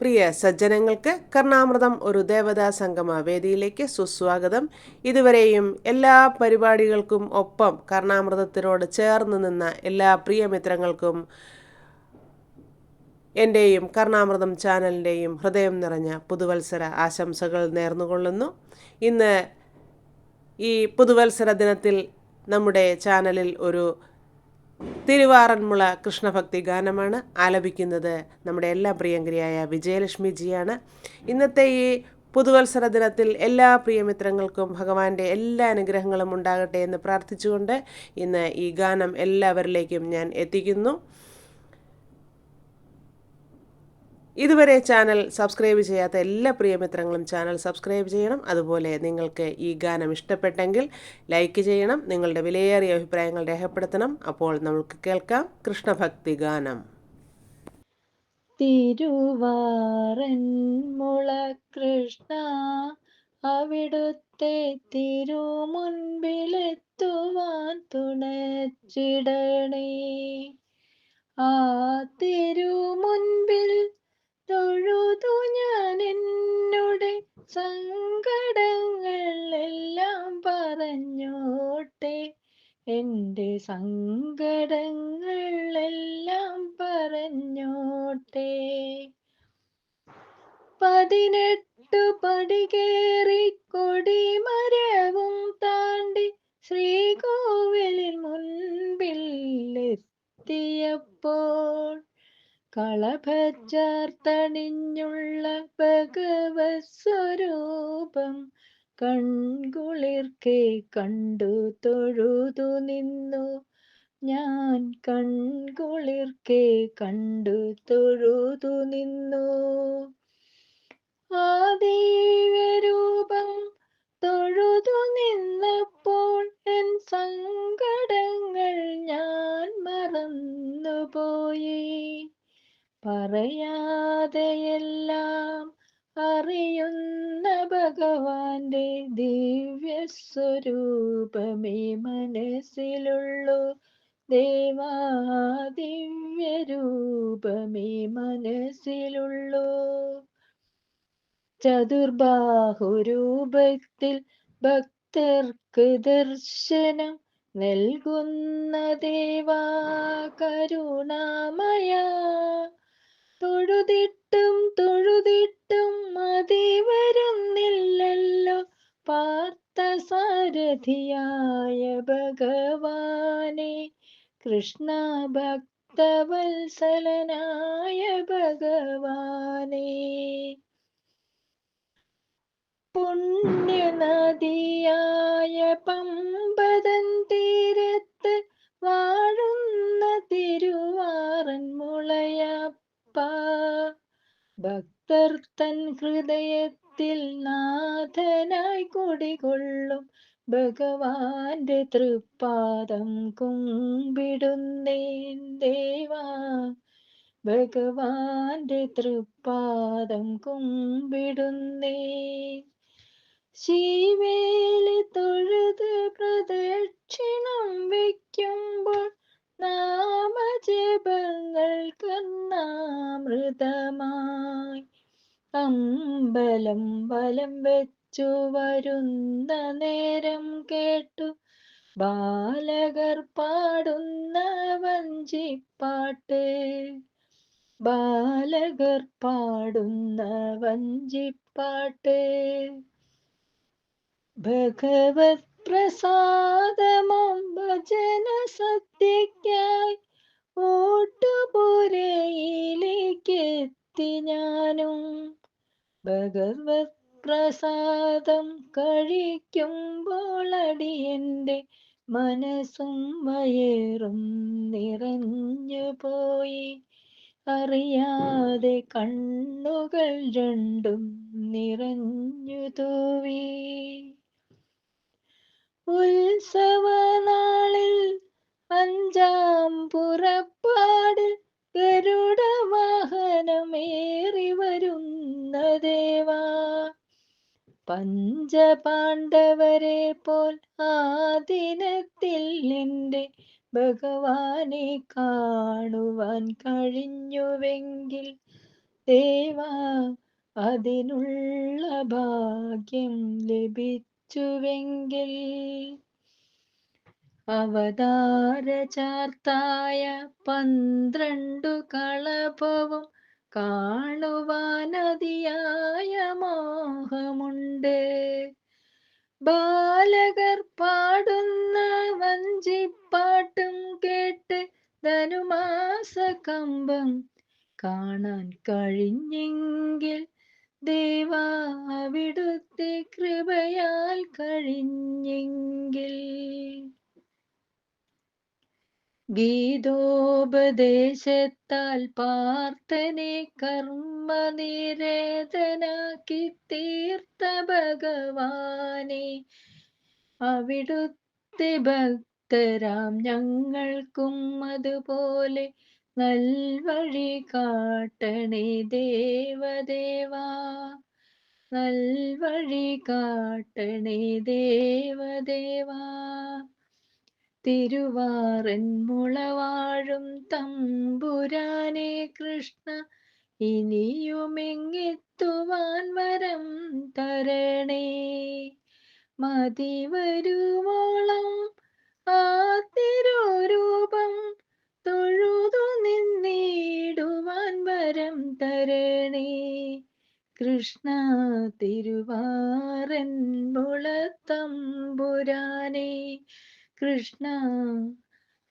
പ്രിയ സജ്ജനങ്ങൾക്ക് കർണാമൃതം ഒരു ദേവതാ സംഗമ വേദിയിലേക്ക് സുസ്വാഗതം. ഇതുവരെയും എല്ലാ പരിപാടികൾക്കും ഒപ്പം കർണാമൃതത്തിനോട് ചേർന്ന് നിന്ന എല്ലാ പ്രിയ മിത്രങ്ങൾക്കും എന്റെയും കർണാമൃതം ചാനലിന്റെയും ഹൃദയം നിറഞ്ഞ പുതുവത്സര ആശംസകൾ നേർന്നുകൊള്ളുന്നു. ഇന്ന് ഈ പുതുവത്സര ദിനത്തിൽ നമ്മുടെ ചാനലിൽ ഒരു തിരുവാറന്മുള കൃഷ്ണഭക്തി ഗാനമാണ് ആലപിക്കുന്നത് നമ്മുടെ എല്ലാ പ്രിയങ്കരിയായ വിജയലക്ഷ്മി ജിയാണ് ഇന്നത്തെ ഈ പുതുവത്സര ദിനത്തിൽ എല്ലാ പ്രിയമിത്രങ്ങൾക്കും ഭഗവാന്റെ എല്ലാ അനുഗ്രഹങ്ങളും ഉണ്ടാകട്ടെ എന്ന് പ്രാർത്ഥിച്ചുകൊണ്ട് ഇന്ന് ഈ ഗാനം എല്ലാവരിലേക്കും ഞാൻ എത്തിക്കുന്നു. ഇതുവരെ ചാനൽ സബ്സ്ക്രൈബ് ചെയ്യാത്ത എല്ലാ പ്രിയമിത്രങ്ങളും ചാനൽ സബ്സ്ക്രൈബ് ചെയ്യണം. അതുപോലെ നിങ്ങൾക്ക് ഈ ഗാനം ഇഷ്ടപ്പെട്ടെങ്കിൽ ലൈക്ക് ചെയ്യണം. നിങ്ങളുടെ വിലയേറിയ അഭിപ്രായങ്ങൾ രേഖപ്പെടുത്തണം. അപ്പോൾ നമുക്ക് കേൾക്കാം കൃഷ്ണഭക്തി ഗാനം. തിരുവാറൻ മുള കൃഷ്ണ അവിടുത്തെ തിരുമുൻപിലെത്തുവാൻ തുണച്ചിടണേ. ആ തിരു തിരുമുൻപിൽ തൊഴുതു ഞാൻ എന്നോട് സങ്കടങ്ങൾ എല്ലാം പറഞ്ഞോട്ടെ. എന്റെ സങ്കടങ്ങൾ എല്ലാം പറഞ്ഞോട്ടെ. പതിനെട്ടു പടി കയറി കൊടിമരവും താണ്ടി ശ്രീകോവിലിൻ മുൻപിൽ എത്തിയപ്പോൾ കളഭച്ചാർത്തണിഞ്ഞുള്ള ഭഗവത് സ്വരൂപം കൺകുളിർക്കെ കണ്ടു തൊഴുതു നിന്നു. ഞാൻ കൺകുളിർക്കെ കണ്ടു തൊഴുതു നിന്നു. ആദിവ്യരൂപം തൊഴുതു നിന്നപ്പോൾ എൻ സങ്കടങ്ങൾ പറയാതെയെല്ലാം അറിയുന്ന ഭഗവാന്റെ ദിവ്യ സ്വരൂപമേ മനസ്സിലുള്ളൂ. ദേവാദിവ്യ രൂപമേ മനസ്സിലുള്ളൂ. ചതുർബാഹുരൂപത്തിൽ ഭക്തർക്ക് ദർശനം നൽകുന്ന ദേവാ കരുണാമയ. തൊഴുതിട്ടും തൊഴുതിട്ടും മതി വരുന്നില്ലല്ലോ പാർത്ഥ സാരഥിയായ ഭഗവാനെ കൃഷ്ണ ഭക്തവത്സലനായ ഭഗവാനെ. ഭക്തർ തൻ ഹൃദയത്തിൽ നാഥനായി കുടികൊള്ളും. ഭഗവാന്റെ തൃപ്പാദം കുമ്പിടുന്നേൻ ദേവാ. ഭഗവാന്റെ തൃപ്പാദം കുമ്പിടുന്നേ ശിവേലി തൊഴുത് പ്രദക്ഷിണം വയ്ക്കുമ്പോൾ അമ്പലം വലം വെച്ചു വരുന്ന നേരം കേട്ടു. ബാലകർ പാടുന്ന വഞ്ചിപ്പാട്ട്. ബാലകർ പാടുന്ന വഞ്ചിപ്പാട്ട്. ഭഗവത് പ്രസാദമം ഭജന സത്യയ്ക്കായി ഓട്ടുപുരയിലേക്ക് എത്തി ഞാനും. ഭഗവത് പ്രസാദം കഴിക്കുമ്പോൾ അടിയന്റെ മനസ്സും വയറും നിറഞ്ഞു പോയി. അറിയാതെ കണ്ണുകൾ രണ്ടും നിറഞ്ഞു തൂവി. ഉത്സവനാളിൽ അഞ്ചാം പുറപ്പാട് ഗരുഡ പഞ്ചപാണ്ഡവരെ പോൽ ആ ദിനത്തിൽ എന്റെ ഭഗവാനെ കാണുവാൻ കഴിഞ്ഞുവെങ്കിൽ ദേവാ അതിനുള്ള ഭാഗ്യം ലഭിച്ചുവെങ്കിൽ. അവതാര ചാർത്തായ പന്ത്രണ്ടു കളഭവും കാണുവാനതിയായ മോഹമുണ്ട്. ബാലകർ പാടുന്ന വഞ്ചിപ്പാട്ടും കേട്ട് ധനുമാസ കമ്പം കാണാൻ കഴിഞ്ഞെങ്കിൽ ദേവാ അവിടുത്തെ കൃപയാൽ കഴിഞ്ഞെങ്കിൽ ഗീതോപദേശത്താൽ പാർത്ഥനെ കർമ്മനിരതനാക്കി തീർത്ത ഭഗവാനെ. അവിടുത്തെ ഭക്തരാം ഞങ്ങൾക്കും അതുപോലെ നൽവഴി കാട്ടണേ ദേവദേവാ. നൽവഴി കാട്ടണേ ദേവദേവാ. തിരുവാറൻ മുളവാഴും തമ്പുരാനെ കൃഷ്ണ ഇനിയുമെങ്ങെത്തുവാൻ വരം തരണേ? മതി വരുവോളം ആ തിരുരൂപം തൊഴുതു നിന്നിടുവാൻ വരം തരണേ? കൃഷ്ണ തിരുവാറൻ മുളത്തമ്പുരാനെ കൃഷ്ണ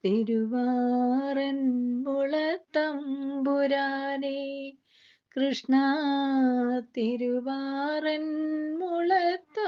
തിരുവാറൻ മുളത്തമ്പുരാനെ കൃഷ്ണ തിരുവാറൻ മുളത്തമ്പുരാനെ